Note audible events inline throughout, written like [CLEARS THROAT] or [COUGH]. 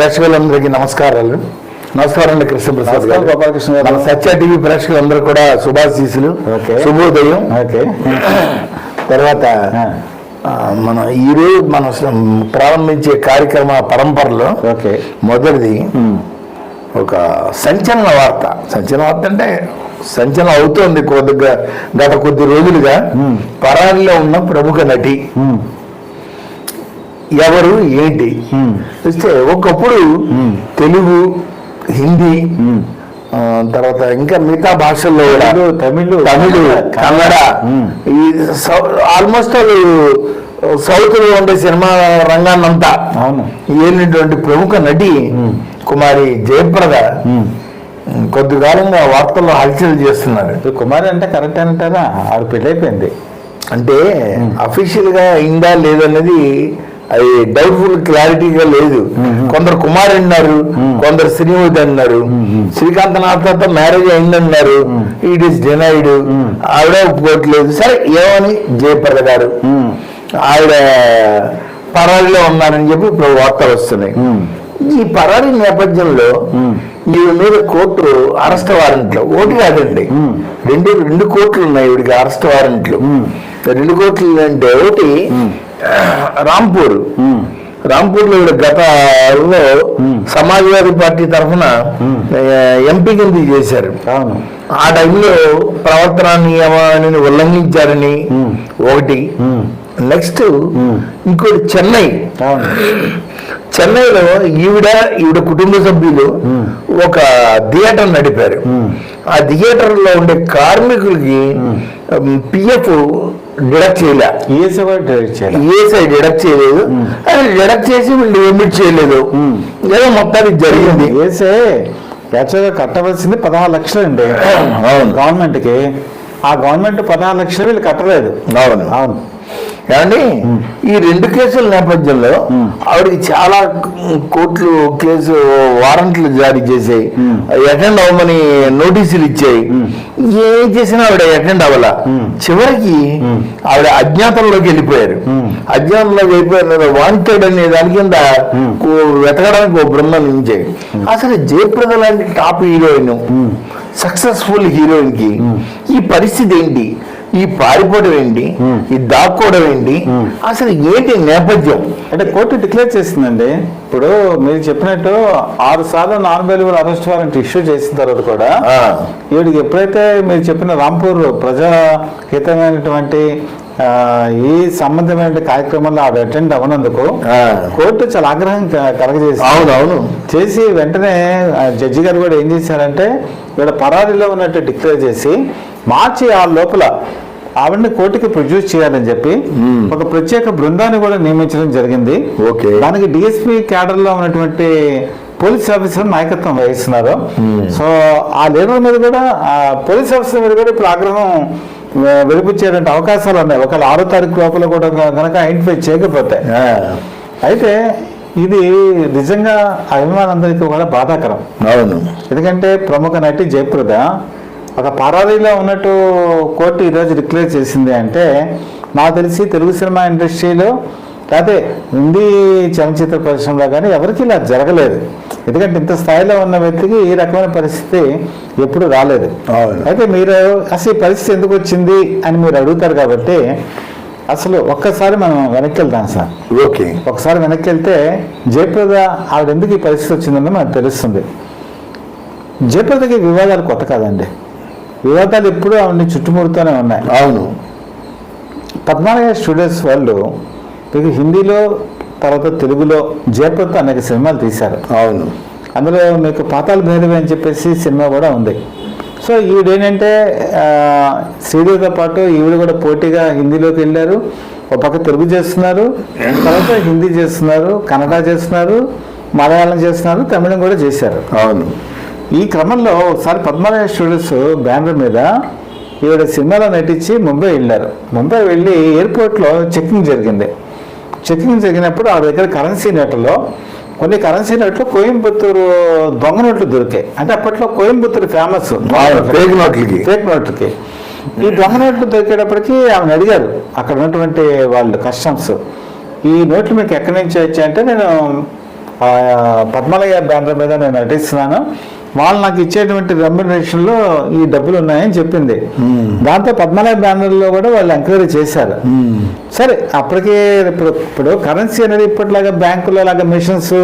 ప్రేక్షకులందరికీ నమస్కారాలు. నమస్కారం అండి కృష్ణప్రసాద్ గారు. గోపాలకృష్ణ గారు. మన సత్య టీవీ ప్రేక్షకులందరూ కూడా శుభాశీసులు. శుభోదయం. ఓకే. తర్వాత మనం ఈరోజు మనం ప్రారంభించే కార్యక్రమ పరంపరలో ఓకే. మొదటిది ఒక సంచలన వార్త. సంచలన వార్త అంటే సంచలనం అవుతోంది కొద్దిగా గత కొద్ది రోజులుగా పరారిలో ఉన్న ప్రముఖ నటి ఎవరు ఏంటి? చూస్తే ఒకప్పుడు తెలుగు హిందీ తర్వాత ఇంకా మిగతా భాషల్లో కూడా తమిళ్, తమిళ కన్నడ. ఈ ఆల్మోస్ట్ సౌత్లో ఉండే సినిమా రంగాన్నంతా అవును. ఏలినటువంటి ప్రముఖ నటి కుమారి జయప్రద కొద్ది కాలంగా వార్తల్లో హల్చల్ చేస్తున్నారు. కుమారి అంటే కరెక్ట్ అంటారా? ఆవిడ పెళ్ళి అయిపోయింది అంటే అఫీషియల్గా అయిందా లేదన్నది అది డౌట్ఫుల్ క్లారిటీగా లేదు. కొందరు కుమార్ అన్నారు కొందరు శ్రీమతి అన్నారు శ్రీకాంత్ నాథ్తో మ్యారేజ్ అయిందన్నారు. ఇట్ ఈస్ డినైడ్ ఆవిడ ఒప్పుకోవట్లేదు. సరే ఏమని? జయప్రద గారు ఆవిడ పరారీలో ఉన్నారని చెప్పి ఇప్పుడు వార్తలు వస్తున్నాయి. ఈ పరారీ నేపథ్యంలో ఈవిడ మీద కోర్టు అరెస్ట్ వారెంట్లు ఒకటి కాదండి. రెండు రెండు కోర్టులు ఉన్నాయి ఈవిడికి అరెస్ట్ వారెంట్లు రెండు కోర్టులు అంటే ఒకటి రాంపూర్. రాంపూర్లో గతంలో సమాజ్వాదీ పార్టీ తరఫున ఎంపీ కింద చేశారు. ఆ టైంలో ప్రవర్తన నియమాన్ని ఉల్లంఘించారని ఒకటి. నెక్స్ట్ ఇంకోటి చెన్నై. చెన్నైలో ఈవిడ ఈవిడ కుటుంబ సభ్యులు ఒక థియేటర్ నడిపారు. ఆ థియేటర్లో ఉండే కార్మికులకి పిఎఫ్ డిడక్ట్ చేయలే. ఈఎస్ఐ డిడక్ట్ చేయలేదు. అది డిడక్ట్ చేసి వీళ్ళు ఎమిట్ చేయలేదు. ఏదో మొత్తానికి జరిగింది. ఈఎస్ఐ యాక్చువల్గా కట్టవలసింది పదహారు లక్షలు అండి. గవర్నమెంట్కి ఆ గవర్నమెంట్ పదహారు లక్షలు వీళ్ళు కట్టలేదు. అవును. అవును. ఏమండి? ఈ రెండు కేసుల నేపథ్యంలో ఆవిడకి చాలా కోర్టులు కేసు వారెంట్లు జారీ చేసాయి అటెండ్ అవ్వమని నోటీసులు ఇచ్చాయి. ఏం చేసినా ఆవిడ అటెండ్ అవ్వాల. చివరికి ఆవిడ అజ్ఞాతంలోకి వెళ్ళిపోయారు. అజ్ఞాతంలోకి వెళ్ళిపోయారు వాంటెడ్ అనే దాని కింద వెతకడానికి ఒక బృందం నుంచి అసలు జయప్రద లాంటి టాప్ హీరోయిన్ సక్సెస్ఫుల్ హీరోయిన్కి ఈ పరిస్థితి ఏంటి? ఈ పారిపోవడం ఏంటి? ఈ దాక్కోవడం ఏంటి? అసలు ఏంటి నేపథ్యం? అంటే కోర్టు డిక్లేర్ చేసిందండి. ఇప్పుడు మీరు చెప్పినట్టు ఆరు సార్లు non available arrest warrant issue చేసిన తర్వాత కూడా ఆ, ఈవిడికి ఎప్పుడైతే మీరు చెప్పిన రాంపూర్ ప్రజాహితమైనటువంటి ఆ, ఈ సంబంధమైన కార్యక్రమంలో ఆవిడ అటెండ్ అవ్వనందుకు ఆ. కోర్టు చాలా ఆగ్రహం క- కలగజేసింది. అవును అవును చేసి వెంటనే జడ్జి గారు కూడా ఏం చేశారంటే ఇక్కడ పరారీలో ఉన్నట్టు డిక్లేర్ చేసి మార్చి ఆ లోపల ఆవిడని కోర్టుకి ప్రొడ్యూస్ చేయాలని చెప్పి ఒక ప్రత్యేక బృందాన్ని కూడా నియమించడం జరిగింది. ఓకే. దానికి డిఎస్పీ క్యాడర్లో ఉన్నటువంటి పోలీస్ ఆఫీసర్ నాయకత్వం వహిస్తున్నారు. సో ఆ లీడర్ మీద కూడా ఆ పోలీస్ ఆఫీసర్ మీద కూడా ఇప్పుడు ఆగ్రహం వెలిపించేటువంటి అవకాశాలు ఉన్నాయి. ఒకవేళ ఆరో తారీఖు లోపల కూడా కనుక ఐడెంటిఫై చేయకపోతే. అయితే ఇది నిజంగా అభిమానులందరికీ కూడా బాధాకరం. అవును. ఎందుకంటే ప్రముఖ నటి జయప్రద ఒక పరారీలో ఉన్నట్టు కోర్టు ఈరోజు డిక్లేర్ చేసింది అంటే నాకు తెలిసి తెలుగు సినిమా ఇండస్ట్రీలో లేకపోతే హిందీ చలనచిత్ర పరిశ్రమలో కానీ ఎవరికి ఇలా జరగలేదు. ఎందుకంటే ఇంత స్థాయిలో ఉన్న వ్యక్తికి ఈ రకమైన పరిస్థితి ఎప్పుడు రాలేదు. అయితే మీరు అసలు ఈ పరిస్థితి ఎందుకు వచ్చింది అని మీరు అడుగుతారు కాబట్టి అసలు ఒక్కసారి మనం వెనక్కి వెళ్దాం సార్. ఓకే. ఒకసారి వెనక్కి వెళ్తే జయప్రద ఆవిడ ఎందుకు ఈ పరిస్థితి వచ్చిందని మనకు తెలుస్తుంది. జయప్రదకి వివాదాలు కొత్త కాదండి. వివాదాలు ఎప్పుడూ ఆవిడని చుట్టుముడుతూనే ఉన్నాయి. అవును. పద్మాలయ స్టూడియోస్ వాళ్ళు మీకు హిందీలో తర్వాత తెలుగులో జయప్రద అనేక సినిమాలు తీశారు. అవును. అందులో మీకు పాతాల భైరవి అని చెప్పేసి సినిమా కూడా ఉంది. సో ఈవిడేంటంటే శ్రీదేవితో పాటు ఈవిడ కూడా పోటీగా హిందీలోకి వెళ్ళారు. ఒక పక్క తెలుగు చేస్తున్నారు తర్వాత హిందీ చేస్తున్నారు కన్నడ చేస్తున్నారు మలయాళం చేస్తున్నారు తమిళం కూడా చేశారు. అవును. ఈ క్రమంలో ఒకసారి పద్మాలయ స్టూడియోస్ బ్యానర్ మీద ఈవిడ సినిమాలో నటించి ముంబై వెళ్ళారు. ముంబై వెళ్ళి ఎయిర్పోర్ట్లో చెకింగ్ జరిగింది. చెకింగ్ జరిగినప్పుడు ఆ దగ్గర కరెన్సీ నోట్లలో కొన్ని కరెన్సీ నోట్లు కోయంబత్తూరు దొంగ నోట్లు దొరికాయి. అంటే అప్పట్లో కోయంబత్తూరు ఫేమస్. ఫేక్ నోట్లకి. ఫేక్ నోట్లకి. ఈ దొంగ నోట్లు దొరికేటప్పటికి ఆమెను అడిగారు. అక్కడ ఉన్నటువంటి వాళ్ళు కస్టమ్స్ ఈ నోట్లు మీకు ఎక్కడి నుంచి వచ్చాయంటే నేను ఆ, పద్మాలయ బ్యానర్ మీద నేను నటిస్తున్నాను. వాళ్ళు నాకు ఇచ్చేటువంటి రెమ్యునరేషన్లో ఈ డబ్బులు ఉన్నాయని చెప్పింది దాంతో పద్మాలయ బ్యానర్లో కూడా వాళ్ళు ఎంక్వైరీ చేశారు. సరే అప్పటికే ఇప్పుడు ఇప్పుడు కరెన్సీ అనేది ఇప్పటిలాగా బ్యాంకులో లాగా మిషన్స్.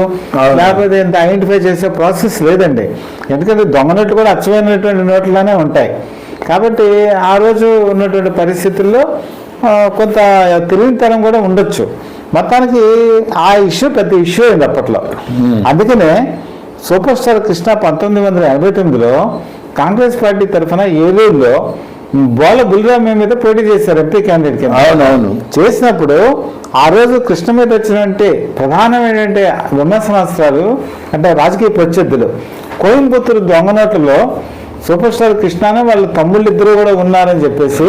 లేకపోతే ఇంత ఐడెంటిఫై చేసే ప్రాసెస్ లేదండి. ఎందుకంటే దొంగ నోట్లు కూడా అచ్చమైనటువంటి నోట్లనే ఉంటాయి. కాబట్టి ఆ రోజు ఉన్నటువంటి పరిస్థితుల్లో కొంత తెలివితనం కూడా ఉండొచ్చు. మొత్తానికి ఆ ఇష్యూ పెద్ద ఇష్యూ అయింది అప్పట్లో. అందుకనే సూపర్ స్టార్ కృష్ణ పంతొమ్మిది వందల ఎనభై తొమ్మిదిలో కాంగ్రెస్ పార్టీ తరఫున ఏలూరులో బోల బుల్రామయ్య మీద పోటీ చేశారు ఎంపీ క్యాండిడేట్ కింద. అవునవును. చేసినప్పుడు ఆ రోజు కృష్ణ మీద వచ్చినటువంటి ప్రధానమైనటువంటి విమర్శనాస్త్రాలు అంటే రాజకీయ ప్రత్యర్థులు కోయంబత్తూరు దొంగ నోట్లలో సూపర్ స్టార్ కృష్ణను వాళ్ళ తమ్ముళ్ళు ఇద్దరు కూడా ఉన్నారని చెప్పేసి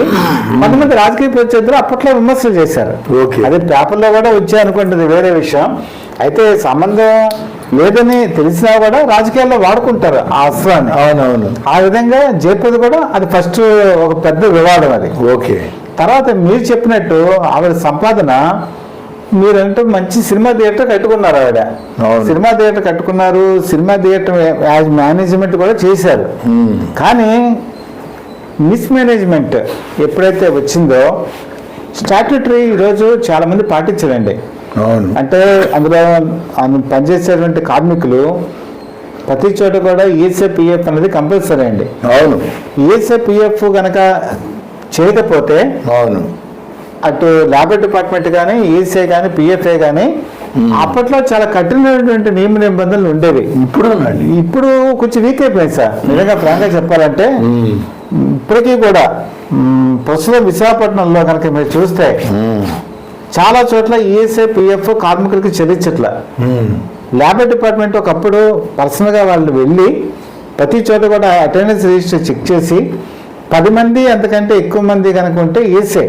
కొంతమంది రాజకీయ ప్రత్యర్థులు అప్పట్లో విమర్శలు చేశారు. ఓకే. అది పేపర్లో కూడా వచ్చాయి అనుకుంటుంది వేరే విషయం. అయితే సంబంధం లేదని తెలిసినా కూడా రాజకీయాల్లో వాడుకుంటారు ఆ అస్త్రాన్ని. అవునవును. ఆ విధంగా జయప్రద కూడా అది ఫస్ట్ ఒక పెద్ద వివాదం అది. ఓకే. తర్వాత మీరు చెప్పినట్టు ఆవిడ సంపాదన మీరంటూ మంచి సినిమా థియేటర్ కట్టుకున్నారు ఆవిడ. సినిమా థియేటర్ కట్టుకున్నారు సినిమా థియేటర్ యాజ్ మేనేజ్మెంట్ కూడా చేశారు. కానీ మిస్మేనేజ్మెంట్ ఎప్పుడైతే వచ్చిందో స్టాట్యుటరీ ఈరోజు చాలా మంది పాటించరండి. అంటే అందులో పనిచేసేటువంటి కార్మికులు ప్రతి చోట కూడా ఈఎస్ఐ పిఎఫ్ అనేది కంపల్సరీ అండి. అవును. ఈఎస్ఐ పిఎఫ్ కనుక చేయకపోతే అవును. అటు లేబర్ డిపార్ట్మెంట్ కానీ ఈఎస్ఐ కానీ పిఎఫ్ఐ కానీ అప్పట్లో చాలా కఠినమైనటువంటి నియమ నిబంధనలు ఉండేవి. ఇప్పుడు ఇప్పుడు కొంచెం వీక్ అయిపోయింది సార్. నిజంగా ఫ్రాంక్గా చెప్పాలంటే. ఇప్పటికీ కూడా ప్రస్తుతం విశాఖపట్నంలో కనుక మీరు చూస్తే. చాలా చోట్ల ఈఎస్ఐ పిఎఫ్ కార్మికులకి చెల్లించట్ల. లేబర్ డిపార్ట్మెంట్ ఒకప్పుడు పర్సనల్గా వాళ్ళు వెళ్ళి ప్రతి చోట కూడా అటెండెన్స్ రిజిస్టర్ చెక్ చేసి పది మంది అంతకంటే ఎక్కువ మంది కనుక ఉంటే ఈఎస్ఐ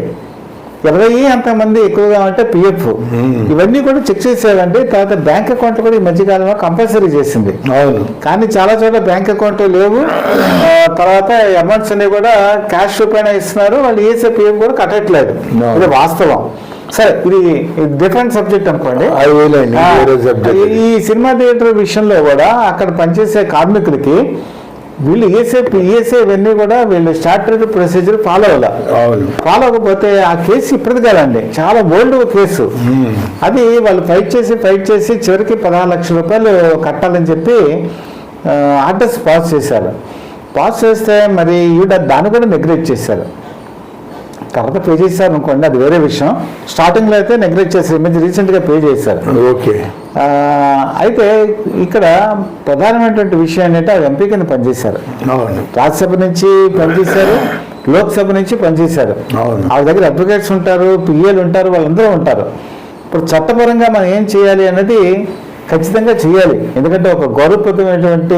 ఇరవై అంతమంది ఎక్కువగా ఉంటే పిఎఫ్ Hmm. ఇవన్నీ కూడా చెక్ చేసేవండి. తర్వాత బ్యాంక్ అకౌంట్ కూడా ఈ మధ్యకాలంలో కంపల్సరీ చేసింది. అవును. కానీ చాలా చోట్ల బ్యాంక్ అకౌంట్ లేవు. తర్వాత అమౌంట్స్ అన్ని కూడా క్యాష్ రూపాయన ఇస్తున్నారు. వాళ్ళు ఈఎస్ఐ పిఎఫ్ కూడా కట్టట్లేదు. No. ఇది వాస్తవం. సరే ఇది డిఫరెంట్ సబ్జెక్ట్ అనుకోండి. ఈ- ఈ సినిమా థియేటర్ విషయంలో కూడా అక్కడ పనిచేసే కార్మికులకి వీళ్ళు ఈఎస్ఐ ఈఎస్ఐ ఇవన్నీ కూడా వీళ్ళు స్టార్టరీ ప్రొసీజర్ ఫాలో అవ్వాలి. ఫాలో అవ్వకపోతే ఆ కేసు ఇప్పటిది కాదండి. చాలా ఓల్డ్ కేసు. అది వాళ్ళు ఫైట్ చేసి ఫైట్ చేసి చివరికి పదహారు లక్షల రూపాయలు కట్టాలని చెప్పి ఆర్డర్స్ పాస్ చేశారు. పాస్ చేస్తే మరి ఈవిడ దాన్ని కూడా నెగ్లెక్ట్ చేశారు. తర్వాత పే చేశారు అనుకోండి అది వేరే విషయం. స్టార్టింగ్లో అయితే నెగ్లెక్ట్ చేశారు మధ్య రీసెంట్గా పే చేశారు ఓకే. అయితే ఇక్కడ ప్రధానమైనటువంటి విషయం ఏంటంటే అది ఎంపీ కింద పనిచేశారు. రాజ్యసభ నుంచి పనిచేశారు లోక్సభ నుంచి పనిచేశారు. వాళ్ళ దగ్గర అడ్వకేట్స్ ఉంటారు పిఏలు ఉంటారు వాళ్ళందరూ ఉంటారు. ఇప్పుడు చట్టపరంగా మనం ఏం చేయాలి అన్నది ఖచ్చితంగా చేయాలి. ఎందుకంటే ఒక గౌరవప్రదమైనటువంటి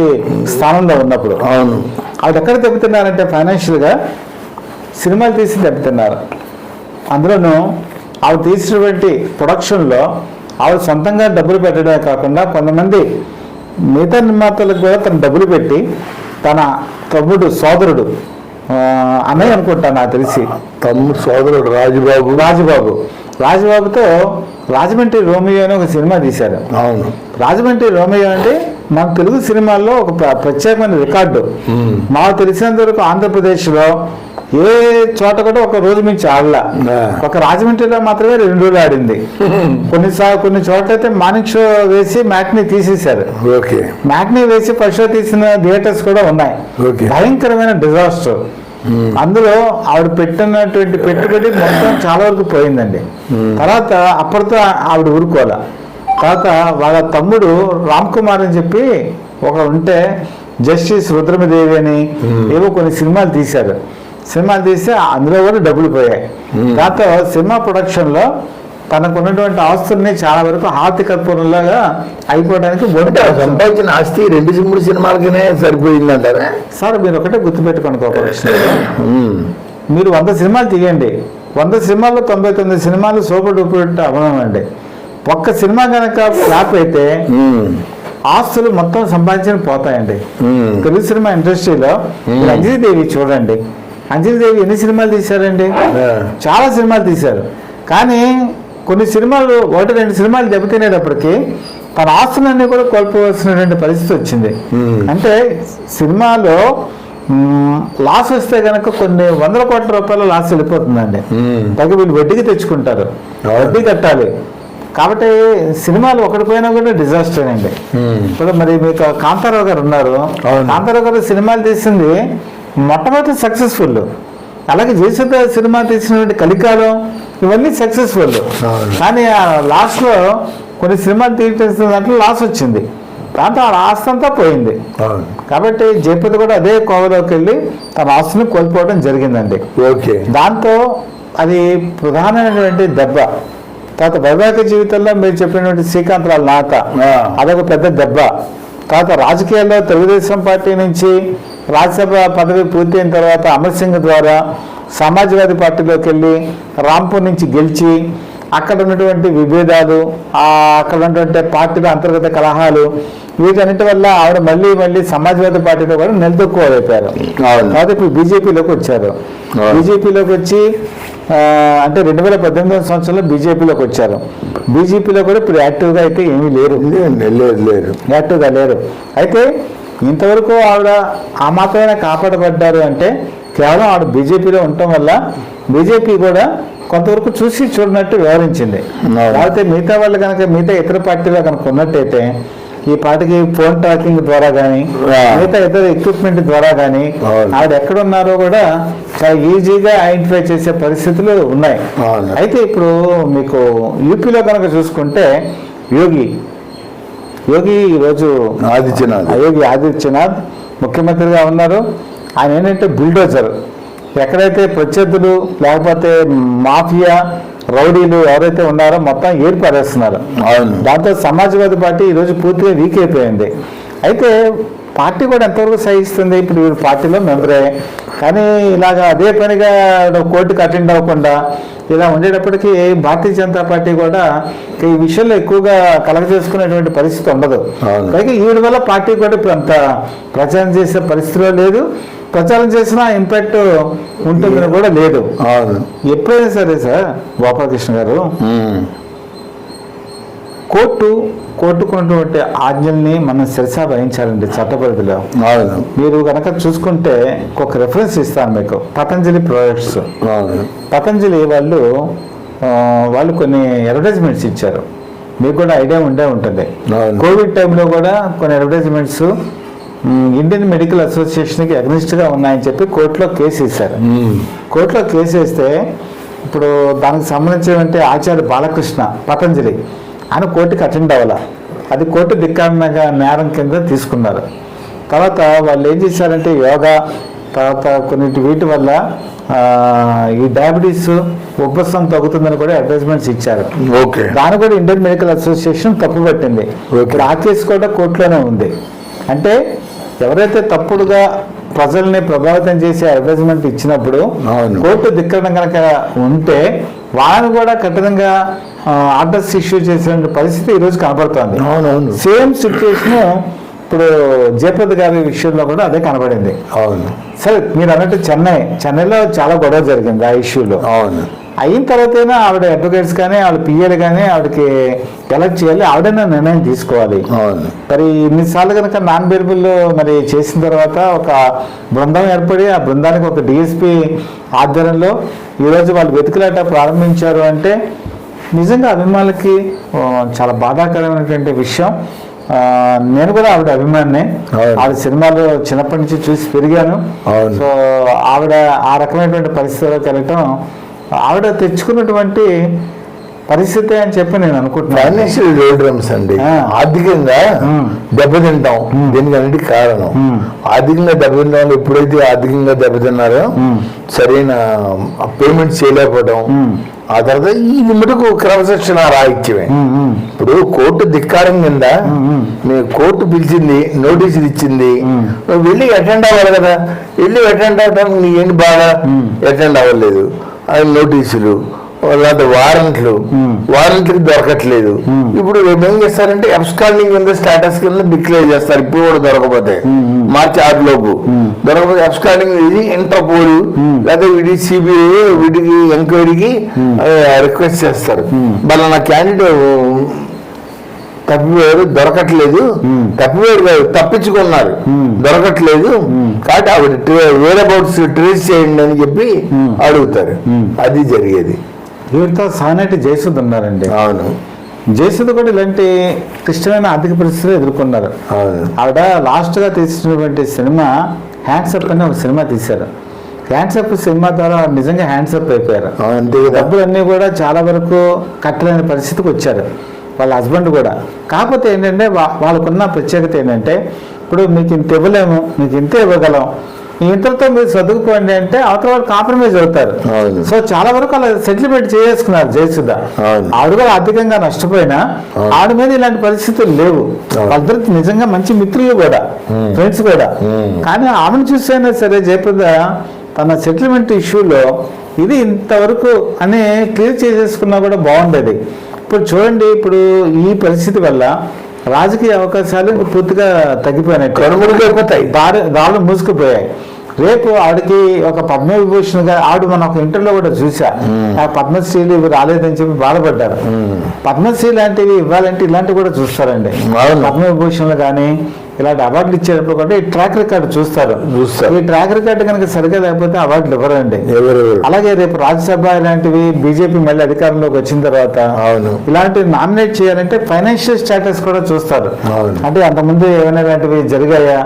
స్థానంలో ఉన్నప్పుడు. అవును. ఆవిడ ఎక్కడ దెబ్బతిన్నారంటే ఫైనాన్షియల్గా సినిమాలు తీసి దెబ్బతిన్నారు. అందులోనూ ఆవిడ తీసినటువంటి ప్రొడక్షన్లో ఆవిడ సొంతంగా డబ్బులు పెట్టడమే కాకుండా కొంతమంది మిగతా నిర్మాతలకు కూడా తను డబ్బులు పెట్టి తన తమ్ముడు సోదరుడు అన్నయ్య అనుకుంటా నాకు తెలిసి. తమ్ముడు సోదరుడు రాజుబాబు. రాజుబాబు. రాజుబాబుతో రాజమండ్రి రోమియో అని ఒక సినిమా తీశారు. అవును. రాజమండ్రి రోమియో అంటే మన తెలుగు సినిమాల్లో ఒక ప్ర- ప్రత్యేకమైన రికార్డు. మాకు తెలిసినంత వరకు ఆంధ్రప్రదేశ్లో ఏ చోట కూడా ఒక రోజు మించి ఆడలా. ఒక రాజమండ్రిలో మాత్రమే రెండు రోజులు ఆడింది. కొన్నిసార్లు [LAUGHS] కొన్ని చోట్ల అయితే మార్నింగ్ షో వేసి మ్యాట్ని తీసేశారు. ఓకే. మ్యాట్ని వేసి ఫస్ట్ షో తీసిన థియేటర్స్ కూడా ఉన్నాయి. ఓకే. భయంకరమైన డిజాస్టర్. అందులో ఆవిడ పెట్టినటువంటి పెట్టుబడి మొత్తం చాలా వరకు పోయిందండి. తర్వాత అప్పటితో ఆవిడ ఊరుకోవాల. తర్వాత వాళ్ళ తమ్ముడు రామ్ కుమార్ అని చెప్పి ఒక ఉంటే జస్టిస్ రుద్రమదేవి అని ఏవో కొన్ని సినిమాలు తీశారు. సినిమాలు తీస్తే అందులో కూడా డబ్బులు పోయాయి. తర్వాత సినిమా ప్రొడక్షన్లో తనకు ఉన్నటువంటి ఆస్తుల్ని చాలా వరకు హాతి కర్పూరంలాగా అయిపోవడానికి మొదట సంపాదించిన ఆస్తి రెండు మూడు సినిమాలకనే సరిపోయిందంటారా? సార్ మీరు ఒకటే గుర్తుపెట్టుకోండి. మీరు వంద సినిమాలు తీయండి. వంద సినిమాల్లో తొంభై తొమ్మిది సినిమాలు సూపర్ డూపర్ హిట్ అవ్వనండి ఒక్క సినిమా కనుక ఫ్లాప్ అయితే. ఆస్తులు మొత్తం సంపాదించిన పోతాయండి. తెలుగు సినిమా ఇండస్ట్రీలో మీరు అంజలిదేవి చూడండి. అంజలిదేవి ఎన్ని సినిమాలు తీశారండి. చాలా సినిమాలు తీశారు కానీ కొన్ని సినిమాలు ఒకటి రెండు సినిమాలు దెబ్బతినేటప్పటికి తన ఆస్తులన్నీ కూడా కోల్పోవలసినటువంటి పరిస్థితి వచ్చింది. అంటే సినిమాలో లాస్ వస్తే కనుక కొన్ని వందల కోట్ల రూపాయల లాస్ వెళ్ళిపోతుందండి. పైగా వీళ్ళు వడ్డీకి తెచ్చుకుంటారు. వడ్డీ కట్టాలి కాబట్టి సినిమాలు ఒకటి పోయినా కూడా డిజాస్టర్ అండి. ఇప్పుడు మరి మీకు కాంతారావు గారు ఉన్నారు. కాంతారావు గారు సినిమాలు తీసింది మొట్టమొదటి సక్సెస్ఫుల్ అలాగే జయసుధ సినిమా తీసినటువంటి కలికాలం ఇవన్నీ సక్సెస్ఫుల్. కానీ ఆ లాస్ట్లో కొన్ని సినిమాలు తీసిన దాంట్లో లాస్ వచ్చింది. దాంతో ఆ ఆస్తి అంతా పోయింది. కాబట్టి జయపతి కూడా అదే కోవలోకి వెళ్ళి తన ఆస్తిని కోల్పోవడం జరిగిందండి. ఓకే. దాంతో అది ప్రధానమైనటువంటి దెబ్బ. తర్వాత వైవాహిక జీవితంలో మీరు చెప్పినటువంటి శ్రీకాంతరాల నాట ఆ. అదొక పెద్ద దెబ్బ. తర్వాత రాజకీయాల్లో తెలుగుదేశం పార్టీ నుంచి రాజ్యసభ పదవి పూర్తయిన తర్వాత అమర్ సింగ్ ద్వారా సమాజ్వాదీ పార్టీలోకి వెళ్ళి రాంపూర్ నుంచి గెలిచి అక్కడ ఉన్నటువంటి విభేదాలు అక్కడ ఉన్నటువంటి పార్టీల అంతర్గత కలహాలు వీటన్నిటి వల్ల ఆవిడ మళ్ళీ మళ్ళీ సమాజ్వాదీ పార్టీలో కూడా అవును. తర్వాత ఇప్పుడు బీజేపీలోకి వచ్చారు. బీజేపీలోకి వచ్చి అంటే రెండు వేల పద్దెనిమిదవ సంవత్సరంలో బీజేపీలోకి వచ్చారు. బీజేపీలో కూడా ఇప్పుడు యాక్టివ్గా అయితే ఏమీ లేరు. లేదు లేదు. యాక్టివ్గా లేరు. అయితే ఇంతవరకు ఆవిడ ఆ మాత్రమే కాపాడబడ్డారు అంటే కేవలం ఆవిడ బీజేపీలో ఉండటం వల్ల బీజేపీ కూడా కొంతవరకు చూసి చూడనట్టు వ్యవహరించింది అవును. లేకపోతే మిగతా వాళ్ళు కనుక మిగతా ఇతర పార్టీలో కనుక ఉన్నట్టయితే ఈ పార్టీకి ఫోన్ టాకింగ్ ద్వారా కానీ. మిగతా ఇతర ఎక్విప్మెంట్ ద్వారా కానీ. ఆవిడ ఎక్కడ ఉన్నారో కూడా చాలా ఈజీగా ఐడెంటిఫై చేసే పరిస్థితులు ఉన్నాయి. అయితే ఇప్పుడు మీకు యూపీలో కనుక చూసుకుంటే యోగి యోగి ఈరోజు ఆదిత్యనాథ్ యోగి ఆదిత్యనాథ్ ముఖ్యమంత్రిగా ఉన్నారు. ఆయన ఏంటంటే బుల్డోజర్. ఎక్కడైతే ప్రత్యర్థులు లేకపోతే మాఫియా రౌడీలు ఎవరైతే ఉన్నారో మొత్తం ఏరి పారేస్తున్నారు అవును. దాంతో సమాజ్వాదీ పార్టీ ఈరోజు పూర్తిగా వీక్ అయిపోయింది. అయితే పార్టీ కూడా ఎంతవరకు సహిస్తుంది? ఇప్పుడు వీళ్ళు పార్టీలో మెంబరే. కానీ ఇలాగ అదే పనిగా కోర్టుకు అటెండ్ అవ్వకుండా ఇలా ఉండేటప్పటికీ భారతీయ జనతా పార్టీ కూడా ఈ విషయంలో ఎక్కువగా కలగ చేసుకునేటువంటి పరిస్థితి ఉండదు. పైగా వీడి వల్ల పార్టీ కూడా ఇప్పుడు అంత ప్రచారం చేసే పరిస్థితిలో లేదు ప్రచారం చేసినా ఇంపాక్ట్ ఉంటుందని కూడా లేదు ఎప్పుడైనా సరే సార్ గోపాలకృష్ణ గారు. కోర్టు కోర్టుకున్నటువంటి ఆజ్ఞల్ని మనం శిరసా వహించాలండి చట్ట పరిధిలో అవును. మీరు కనుక చూసుకుంటే ఒక రెఫరెన్స్ ఇస్తాను మీకు. పతంజలి ప్రొడక్ట్స్ పతంజలి వాళ్ళు వాళ్ళు కొన్ని అడ్వర్టైజ్మెంట్స్ ఇచ్చారు. మీకు కూడా ఐడియా ఉండే ఉంటుంది. కోవిడ్ టైంలో కూడా కొన్ని అడ్వర్టైజ్మెంట్స్ ఇండియన్ మెడికల్ అసోసియేషన్కి అగ్నిస్ట్గా ఉన్నాయని చెప్పి కోర్టులో కేసు వేశారు. కోర్టులో కేసు వేస్తే ఇప్పుడు దానికి సంబంధించినటువంటి ఆచార్య బాలకృష్ణ పతంజలి ఆయన కోర్టుకి అటెండ్ అవ్వాల? అది కోర్టు ధిక్కారణగా నేరం కింద తీసుకున్నారు. తర్వాత వాళ్ళు ఏం చేశారంటే యోగా తర్వాత కొన్నిటి వీటి వల్ల ఈ డయాబెటీస్ ఉబ్బసం తగ్గుతుందని కూడా అడ్వర్టైజ్మెంట్స్ ఇచ్చారు. ఓకే. దాన్ని కూడా ఇండియన్ మెడికల్ అసోసియేషన్ తప్పుపట్టింది ఇప్పుడు ఆ కేసు కూడా కోర్టులోనే ఉంది. అంటే ఎవరైతే తప్పుడుగా ప్రజల్ని ప్రభావితం చేసే అడ్వర్టైజ్మెంట్ ఇచ్చినప్పుడు. కోర్టు ధిక్కరణ కనుక ఉంటే వాళ్ళని కూడా కఠినంగా ఆర్డర్స్ ఇష్యూ చేసే పరిస్థితి ఈరోజు కనబడుతోంది. అవునవును. సేమ్ సిచ్యువేషన్ ఇప్పుడు జయప్రద గారి విషయంలో కూడా అదే కనబడింది. అవును. సరే మీరు అన్నట్టు చెన్నై చెన్నైలో చాలా గొడవ జరిగింది ఆ ఇష్యూలో. అవును. అయిన తర్వాతైనా ఆవిడ అడ్వకేట్స్ కానీ ఆవిడ పిఏలు కానీ ఆవిడకి ఎలక్ట్ చేయాలి ఆవిడైనా నిర్ణయం తీసుకోవాలి. అవును. మరి ఇన్నిసార్లు కనుక నాన్ బెయిలబుల్ మరి చేసిన తర్వాత ఒక బృందం ఏర్పడి ఆ బృందానికి ఒక డిఎస్పి ఆధ్వర్యంలో ఈరోజు వాళ్ళు వెతుకులాట ప్రారంభించారు అంటే నిజంగా అభిమానులకి చాలా బాధాకరమైనటువంటి విషయం నేను కూడా ఆవిడ అభిమానినే. ఆవిడ సినిమాలు చిన్నప్పటి నుంచి చూసి పెరిగాను. సో ఆవిడ ఆ రకమైనటువంటి పరిస్థితిలోకి వెళ్ళటం ఆవిడ తెచ్చుకున్నటువంటి పరిస్థితి అని చెప్పి నేను అనుకుంటున్నాను ఫైనాన్షియల్ అండి. ఆర్థికంగా. దెబ్బతింటాం దీనికి అన్నిటికీ కారణం. ఆర్థికంగా వాళ్ళు ఎప్పుడైతే ఆర్థికంగా దెబ్బతిన్నారో. సరైన పేమెంట్ చేయలేకపోవడం. ఆ తర్వాత ఇది మటుకు క్రమశిక్షణ రాహిత్యమే. ఇప్పుడు కోర్టు ధిక్కారం కింద. మీరు కోర్టు పిలిచింది నోటీసులు ఇచ్చింది. నువ్వు వెళ్ళి అటెండ్ అవ్వాలి కదా. వెళ్ళి అటెండ్ అవ్వడానికి నీ ఏంటి బాగా. అటెండ్ అవ్వలేదు. అది నోటీసులు. లేకపోతే వారెంట్లు. ఉమ్. వారెంట్లకి దొరకట్లేదు. ఇప్పుడు ఏం చేస్తారంటే అబ్స్కాండింగ్ కింద స్టేటస్ కింద డిక్లేర్ చేస్తారు. ఇప్పుడు కూడా దొరకపోతే. మార్చి ఆరు లోపు ఉమ్. దొరకకపోతే అబ్స్కాండింగ్ ఇది ఇంటర్పోల్. లేదా వీడి సిబిఐ వీటికి ఎంక్వైరీకి. రిక్వెస్ట్ చేస్తారు. మళ్ళీ నా క్యాండిడేట్ తప్పిపోయారు దొరకట్లేదు. తప్పిపోయారు కాదు తప్పించుకున్నారు. దొరకట్లేదు. కాబట్టి ఆవిడ వేరే బౌట్స్ ట్రేస్ చేయండి అని చెప్పి అడుగుతారు. అది జరిగేది. వీరితో సానేటి జయసుద్ ఉన్నారండి. అవును. జయసుద్ కూడా ఇలాంటి క్లిష్టమైన ఆర్థిక పరిస్థితులు ఎదుర్కొన్నారు. ఆవిడ లాస్ట్గా తీసినటువంటి సినిమా హ్యాండ్సప్ అని ఒక సినిమా తీశారు. హ్యాండ్సప్ సినిమా ద్వారా నిజంగా హ్యాండ్సప్ అయిపోయారు. కదా. డబ్బులన్నీ కూడా చాలా వరకు కట్టలేని పరిస్థితికి వచ్చారు వాళ్ళ హస్బెండ్ కూడా. కాకపోతే ఏంటంటే వాళ్ళకున్న ప్రత్యేకత ఏంటంటే ఇప్పుడు మీకు ఇంత ఇవ్వలేము మీకు ఇంతే ఇవ్వగలం ఈ ఇంతటితో మీరు చదువుకోండి అంటే అవతల వాళ్ళు కాంప్రమైజ్ అవుతారు. సో చాలా వరకు అలా సెటిల్మెంట్ చేసుకున్నారు జయసుధ. ఆవిడ కూడా ఆర్థికంగా నష్టపోయినా. ఆవిడ మీద ఇలాంటి పరిస్థితులు లేవు అవును. వాళ్ళిద్దరు నిజంగా మంచి మిత్రులు కూడా ఫ్రెండ్స్ కూడా. కానీ ఆమెను చూసైనా సరే జయప్రద తన సెటిల్మెంట్ ఇష్యూలో ఇది ఇంతవరకు అని క్లియర్ చేసేసుకున్నా కూడా బాగుండేది ఇప్పుడు చూడండి ఇప్పుడు ఈ పరిస్థితి వల్ల రాజకీయ అవకాశాలు పూర్తిగా తగ్గిపోయినట్టు కనుమరుగైపోతాయి దారి దారులు మూసుకుపోయాయి రేపు ఆవిడకి ఒక పద్మవిభూషణ్గా ఆవిడ మన ఒక ఇంటర్లో కూడా చూసా. ఆ పద్మశ్రీలు ఇవి రాలేదని చెప్పి బాధపడ్డారు. పద్మశ్రీ లాంటివి ఇవ్వాలంటే ఇలాంటివి కూడా చూస్తారండి. పద్మవిభూషణ్లు కానీ ఇలాంటి అవార్డులు ఇచ్చేటప్పుడు కూడా ఈ ట్రాక్ రికార్డు చూస్తారు. చూస్తారు. ఈ ట్రాక్ రికార్డు కనుక సరిగా లేకపోతే అవార్డులు ఇవ్వరండి. అలాగే రేపు రాజ్యసభ ఇలాంటివి బీజేపీ మళ్ళీ అధికారంలోకి వచ్చిన తర్వాత అవును. ఇలాంటివి నామినేట్ చేయాలంటే ఫైనాన్షియల్ స్టేటస్ కూడా చూస్తారు. అంటే అంతకుముందు ఏమైనా ఇలాంటివి జరిగాయా?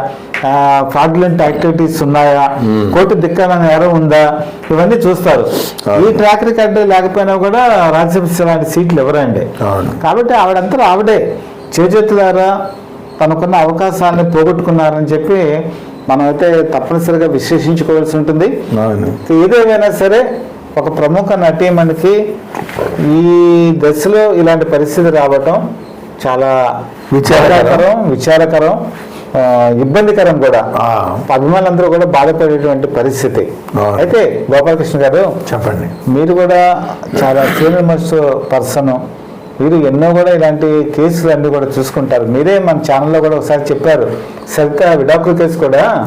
ఫ్రాడ్యులెంట్ యాక్టివిటీస్ ఉన్నాయా? కోర్టు దిక్కాలని ఎర ఉందా? ఇవన్నీ చూస్తారు. ఈ ట్రాక్ రికార్డు లేకపోయినా కూడా రాజ్యసభ లాంటి సీట్లు ఇవ్వరండి. అవును. కాబట్టి ఆవిడంతా ఆవిడే. చేజెత్తులారా? తనకున్న అవకాశాలను పోగొట్టుకున్నారని చెప్పి మనమైతే తప్పనిసరిగా విశ్లేషించుకోవాల్సి ఉంటుంది ఏదేమైనా సరే ఒక ప్రముఖ నటీమణికి ఈ దశలో ఇలాంటి పరిస్థితి రావటం చాలా విచారకరం. విచారకరం ఇబ్బందికరం కూడా. అభిమానులందరూ కూడా బాధపడేటువంటి పరిస్థితి. అయితే గోపాలకృష్ణ గారు చెప్పండి మీరు కూడా చాలా సీనియర్ మోస్ట్ పర్సన్ మీరు ఎన్నో కూడా ఇలాంటి కేసులు అన్ని కూడా చూసుకుంటారు. మీరే మన ఛానల్లో కూడా ఒకసారి చెప్పారు. సరిత విడాకుల కేసు కూడా.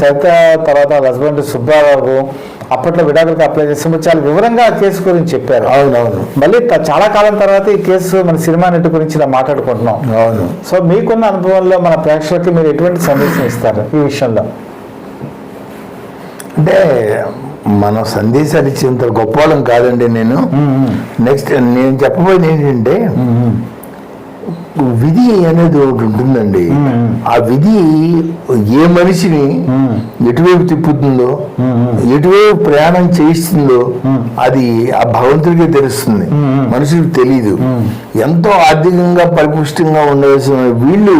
సరిత తర్వాత హస్బెండ్ సుబ్బారావు అప్పట్లో విడాకులకు అప్లై చేసినప్పుడు చాలా వివరంగా ఆ కేసు గురించి చెప్పారు. అవునవును. మళ్ళీ చాలా కాలం తర్వాత ఈ కేసు మన సినిమా నటి గురించి ఇలా మాట్లాడుకుంటున్నాం. అవును. సో మీకున్న అనుభవంలో మన ప్రేక్షకులకి మీరు ఎటువంటి సందేశం ఇస్తారు ఈ విషయంలో? అంటే మన సందేశాలు ఇచ్చేంత గొప్ప వాళ్ళం కాదండి నేను. నెక్స్ట్ నేను చెప్పబోయేది ఏంటంటే విధి అనేది ఒకటి ఉంటుందండి. ఆ విధి ఏ మనిషిని ఎటువైపు తిప్పుతుందో ఎటువైపు ప్రయాణం చేయిస్తుందో అది ఆ భగవంతుడికే తెలుస్తుంది. మనుషులకు తెలియదు ఎంతో ఆర్థికంగా పరిపుష్టంగా ఉండవలసిన వీళ్ళు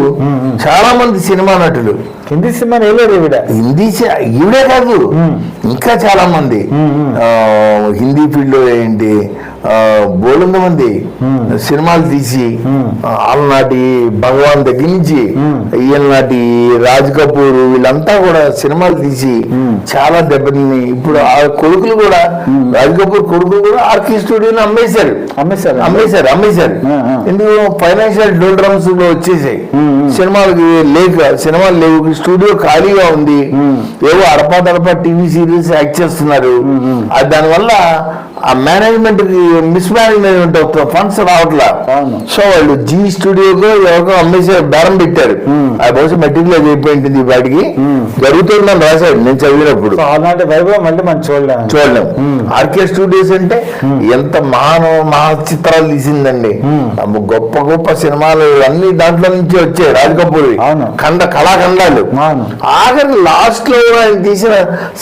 చాలా మంది సినిమా నటులు. హిందీ సినిమా ఈవిడ? హిందీ ఈవిడే కాదు. ఇంకా చాలా మంది హిందీ ఫీల్డ్లో ఏంటి? బోలెంత మంది సినిమాలు తీసి ఆలనాటి భగవాన్ దగ్గర నుంచి ఈయన నాటి రాజ్ కపూర్ వీళ్ళంతా కూడా సినిమాలు తీసి చాలా దెబ్బతిని ఇప్పుడు ఆ కొడుకులు కూడా రాజ్ కపూర్ కొడుకులు కూడా ఆర్కే స్టూడియోని అమ్మేశారు. అమ్మేశారు. అమ్మేశారు అమ్మేశారు. ఎందుకు? ఫైనాన్షియల్ డోల్డ్రమ్స్లో వచ్చేసాయి సినిమాలకి లేక సినిమాలు లేవు. స్టూడియో ఖాళీగా ఉంది. ఏవో అడపా టీవీ సీరియల్స్ యాక్ట్ చేస్తున్నారు. దానివల్ల ఆ మేనేజ్మెంట్కి మిస్ మేనేజ్మెంట్ ఫండ్స్ రావట్లా. సో వాళ్ళు జీ స్టూడియోకి ఎవరికో అమ్మేసారు బేరం పెట్టారు. ఆ బహుశా మెటీరియల్ అయిపోయింది వాటికి జరుగుతుందని రాశాడు నేను చదివినప్పుడు. మళ్ళీ మనం చూడలేము. చూడలేం ఆర్కే స్టూడియోస్ అంటే ఎంత మానవ మహా చిత్రాలు తీసిందండి గొప్ప గొప్ప సినిమాలు అన్ని దాంట్లో నుంచి వచ్చాయి రాజ్ కపూర్. ఖండ కళాఖండాలు. ఆఖరి లాస్ట్లో కూడా ఆయన తీసిన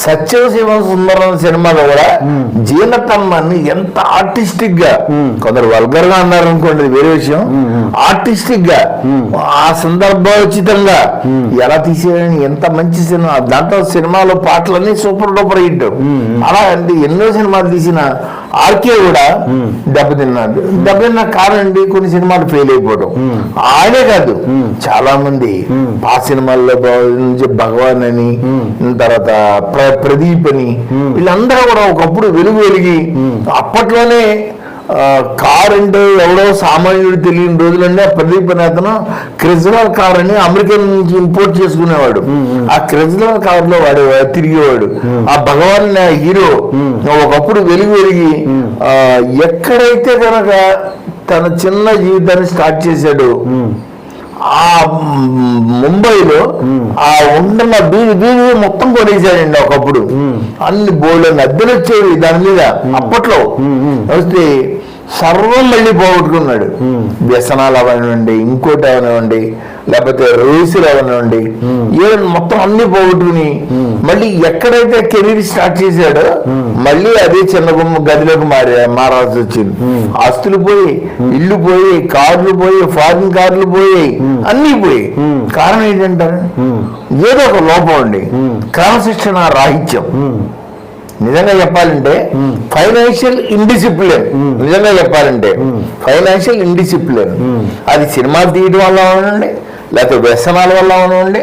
సత్యం శివ సుందరం సినిమాలో కూడా జీనతమ్మని ఎంత ఆర్టిస్టిక్గా కొందరు వల్గర్గా అన్నారు అనుకోండి వేరే విషయం. ఆర్టిస్టిక్గా ఆ సందర్భోచితంగా ఎలా తీసేయని ఎంత మంచి సినిమా దాంట్లో సినిమాలో పాటలన్నీ సూపర్ డూపర్ హిట్. అలా అంటే ఎన్నో సినిమాలు తీసిన ఆర్కే కూడా దెబ్బతిన్నాడు. దెబ్బతిన్న కారణం అండి కొన్ని సినిమాలు ఫెయిల్ అయిపోవడం. ఆయనే కాదు చాలా మంది ఆ సినిమాల్లో భగవాన్ అని తర్వాత ప్ర- ప్రదీప్ అని వీళ్ళందరూ కూడా ఒకప్పుడు వెలుగు వెలిగి అప్పట్లోనే కార్ అంటే ఎవడో సామాన్యుడు తెలియని రోజులంటే ఆ ప్రదీప్ అనే అతను క్రిజ్లర్ కార్ అని అమెరికా నుంచి ఇంపోర్ట్ చేసుకునేవాడు. ఆ క్రిజ్లర్ కార్లో వాడు తిరిగేవాడు. ఆ భగవాన్ హీరో ఒకప్పుడు వెలుగు వెలిగి ఆ, ఎక్కడైతే కనుక తన చిన్న జీవితాన్ని స్టార్ట్ చేశాడు ఆ ముంబైలో ఆ ఉంటున్న బీది బీది మొత్తం కొనేసాడండి ఒకప్పుడు. అన్ని బోర్డు అద్దెలు వచ్చేవి దాని మీద. అప్పట్లో. వస్తే సర్వం మళ్ళీ పోగొట్టుకున్నాడు. వ్యసనాలు అవనివ్వండి ఇంకోటి అవనివ్వండి లేకపోతే రోజులు అవనివ్వండి ఏదైనా మొత్తం అన్ని పోగొట్టుకుని మళ్ళీ ఎక్కడైతే కెరీర్ స్టార్ట్ చేశాడో మళ్ళీ అదే చిన్న గుమ్మ గదిలోకి మారి మారాల్సి వచ్చింది. ఆస్తులు పోయి ఇల్లు పోయి కార్లు పోయి ఫారిన్ కార్లు పోయి అన్ని పోయి. కారణం ఏంటంటారు ఏదో ఒక లోపం అండి. క్రమశిక్షణ రాహిత్యం. నిజంగా చెప్పాలంటే ఫైనాన్షియల్ ఇండిసిప్లిన్ నిజంగా చెప్పాలంటే ఫైనాన్షియల్ ఇండిసిప్లిన్ అది సినిమాలు తీయడం వల్ల అవనండి లేకపోతే వ్యసనాల వల్ల అవనండి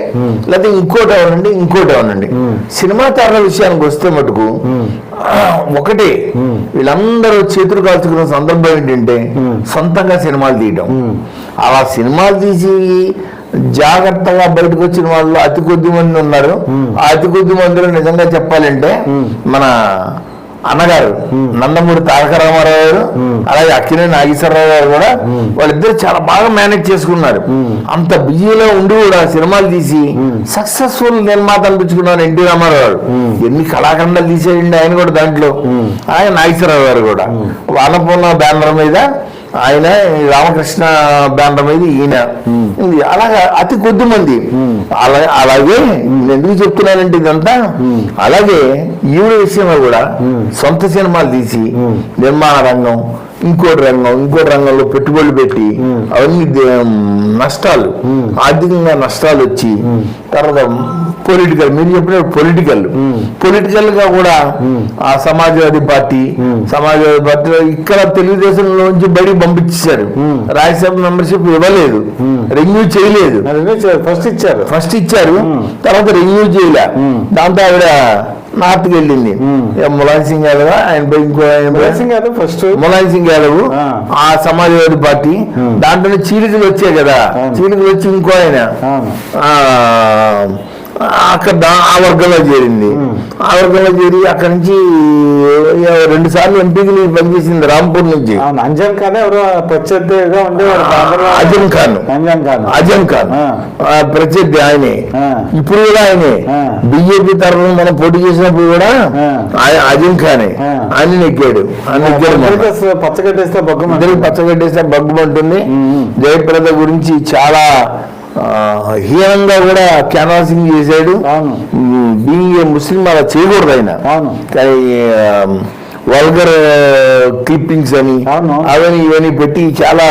లేకపోతే ఇంకోటి అవనండి ఇంకోటి అవనండి. సినిమా తారల విషయానికి వస్తే మటుకు [CLEARS THROAT] ఒకటే వీళ్ళందరూ చేతులు కాల్చుకున్న సందర్భం ఏంటంటే సొంతంగా సినిమాలు తీయడం. అలా సినిమాలు తీసి జాగ్రత్తగా బయటకు వచ్చిన వాళ్ళు అతి కొద్ది మంది ఉన్నారు. ఆ అతి కొద్ది మందిలో నిజంగా చెప్పాలంటే మన అన్నగారు నందమూరి తారక రామారావు గారు అలాగే అక్కినే నాగేశ్వరరావు గారు కూడా వాళ్ళిద్దరు చాలా బాగా మేనేజ్ చేసుకున్నారు. అంత బిజీలో ఉండి కూడా సినిమాలు తీసి సక్సెస్ఫుల్ నిర్మాత అనిపించుకున్నారు ఎన్టీ రామారావు గారు. ఎన్ని కళాఖండాలు తీసేయండి ఆయన కూడా దాంట్లో. ఆయన నాగేశ్వరరావు గారు కూడా. వానపూర్ణ బ్యానర్ మీద ఆయన రామకృష్ణ బ్యానర్ మీద ఈయన. అలాగా అతి కొద్ది మంది. అలా అలాగే నేను ఎందుకు చెప్తున్నానంటే ఇదంతా? అలాగే ఈవిడ విషయంలో కూడా సొంత సినిమాలు తీసి నిర్మాణ రంగం ఇంకోటి రంగం ఇంకోటి రంగంలో పెట్టుబడులు పెట్టి అవన్నీ నష్టాలు. ఆర్థికంగా నష్టాలు వచ్చి తర్వాత పొలిటికల్ మీరు చెప్పిన పొలిటికల్ పొలిటికల్గా కూడా ఆ సమాజ్వాదీ పార్టీ సమాజ్వాదీ పార్టీలో ఇక్కడ తెలుగుదేశంలో నుంచి బయటికి పంపించేశారు. రాజ్యసభ మెంబర్షిప్ ఇవ్వలేదు. రెన్యూ చేయలేదు. ఫస్ట్ ఇచ్చారు. ఫస్ట్ ఇచ్చారు. తర్వాత రెన్యూ చేయలే. దాంతో ఆవిడ నార్త్కి వెళ్ళింది ఇక ములాయం సింగ్ యాదవ్ ఆయన ఇంకో సింగ్ ఫస్ట్ ములాయం సింగ్ యాదవ్ ఆ. సమాజ్వాదీ పార్టీ. దాంట్లో చీలికలు వచ్చాయి కదా. చీలికలు వచ్చి ఇంకో ఆయన. అక్కడ ఆ వర్గంలో చేరింది. ఆ వర్గంలో చేరి అక్కడి నుంచి రెండు సార్లు ఎంపీకి పనిచేసింది రాంపూర్ నుంచి. అంజన్ ఖాన్ ఎవరో ప్రత్యర్థిగా ఉండేవాడు. అజం ఖాన్. అంజన్ ఖాన్. అజం ఖాన్. ప్రత్యర్థి ఆయనే. ఇప్పుడు కూడా ఆయనే. బీజేపీ తరఫున మనం పోటీ చేసినప్పుడు కూడా అజం ఖానే. ఆయన నెగ్గాడు పచ్చగట్టేస్తే బొగ్గ బగ్గుమంటుంది. జయప్రద గురించి చాలా హీనంగా కూడా క్యాన్వాసింగ్ చేశాడు. బీయింగ్ ఏ ముస్లిం అలా చేయకూడదు ఆయన. కానీ వల్గర్ క్లిప్పింగ్స్ అని అవును. అవని ఇవని పెట్టి చాలా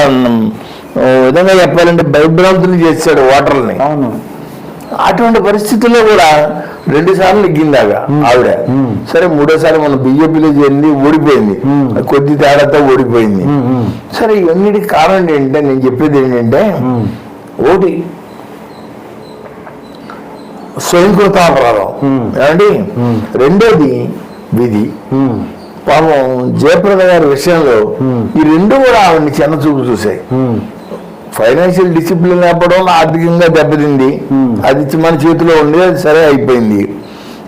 విధంగా చెప్పాలంటే భయభ్రాంతులు చేశాడు ఓటర్లని అవును. అటువంటి పరిస్థితుల్లో కూడా రెండు సార్లు నెగ్గిందాగా ఆవిడ. సరే మూడోసారి మన బీజేపీలో చేరింది ఓడిపోయింది. కొద్ది తేడాతో ఓడిపోయింది. సరే ఇవన్నిటికి కారణం ఏంటంటే నేను చెప్పేది ఏంటంటే ఒకటి స్వయంకృతాపరాధం. ఏమండి? రెండోది విధి. పాపం జయప్రద గారి విషయంలో ఈ రెండు కూడా ఆవిడని చిన్న చూపు చూసాయి. ఫైనాన్షియల్ డిసిప్లిన్ లేకపోవడం ఆర్థికంగా దెబ్బతింది. అది మన చేతిలో ఉంది అది సరే అయిపోయింది.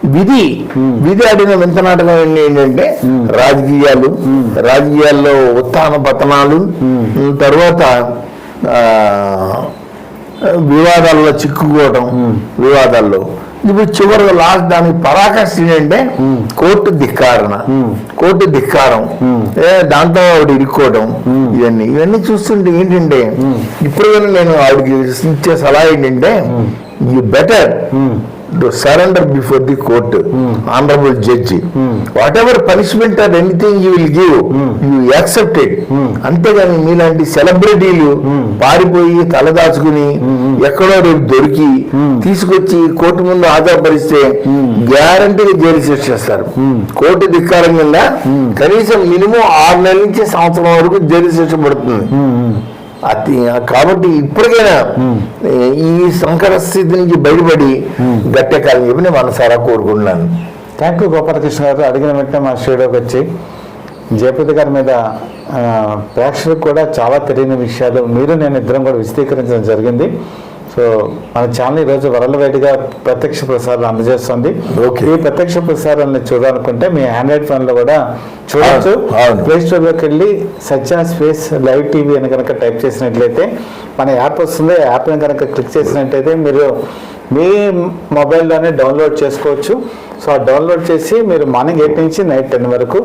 విధి. విధి ఆడిన వింత నాటకం ఏంటి ఏంటంటే రాజకీయాలు. రాజకీయాల్లో ఉత్థాన పతనాలు. తర్వాత ఆ, వివాదాల్లో చిక్కుకోవటం వివాదాల్లో. ఇప్పుడు చివరిగా లాస్ట్ దానికి పరాకాష్ఠ ఏంటంటే కోర్టు ధిక్కారణ. కోర్టు ధిక్కారం. దాంతో ఆవిడ ఇరుక్కోవడం ఇవన్నీ. ఇవన్నీ చూస్తుంటే ఏంటంటే ఇప్పుడు నేను ఆవిడకి ఇచ్చే సలహా ఏంటంటే you better to surrender before the court honourable judge whatever punishment or anything you will give you accepted అంతేగాని మీలాంటి సెలబ్రిటీలు పారిపోయి తలదాచుకుని ఎక్కడో రేపు దొరికి తీసుకొచ్చి కోర్టు ముందు ఆధారపరిస్తే గ్యారంటీగా జైలు శిక్షిస్తారు కోర్టు ధిక్కారం కింద కనీసం మినిమం ఆరు నెలల నుంచి సంవత్సరం వరకు జైలు శిక్ష పడుతుంది. అది కాబట్టి ఇప్పటికైనా ఈ సంకట స్థితి నుంచి బయటపడి గట్టెక్కాలని చెప్పి నేను మనసారా కోరుకుంటున్నాను. థ్యాంక్ యూ గోపాలకృష్ణ గారు. అడిగిన వెంటనే మా స్టూడియోకి వచ్చి జయప్రద గారి మీద ప్రేక్షకులకు కూడా చాలా తెలియని విషయాలు మీరు నేను ఇద్దరం కూడా విశదీకరించడం జరిగింది. సో మన ఛానల్ ఈరోజు వరల్డ్ వైడ్గా ప్రత్యక్ష ప్రసారం అందజేస్తుంది. ఈ ప్రత్యక్ష ప్రసారాన్ని చూడాలనుకుంటే మీ ఆండ్రాయిడ్ ఫోన్లో కూడా అవును. ప్లే స్టోర్లోకి వెళ్ళి సచ్చా స్పేస్ లైవ్ టీవీ అని కనుక టైప్ చేసినట్లయితే మన యాప్ వస్తుంది. యాప్ని కనుక క్లిక్ చేసినట్టయితే మీరు మీ మొబైల్లోనే డౌన్లోడ్ చేసుకోవచ్చు. సో ఆ డౌన్లోడ్ చేసి మీరు మార్నింగ్ ఎయిట్ నుంచి నైట్ టెన్ వరకు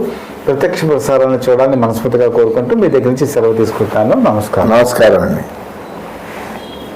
ప్రత్యక్ష ప్రసారాన్ని చూడాలని మనస్ఫూర్తిగా కోరుకుంటూ మీ దగ్గర నుంచి సెలవు తీసుకుంటాను. నమస్కారం. నమస్కారం అండి.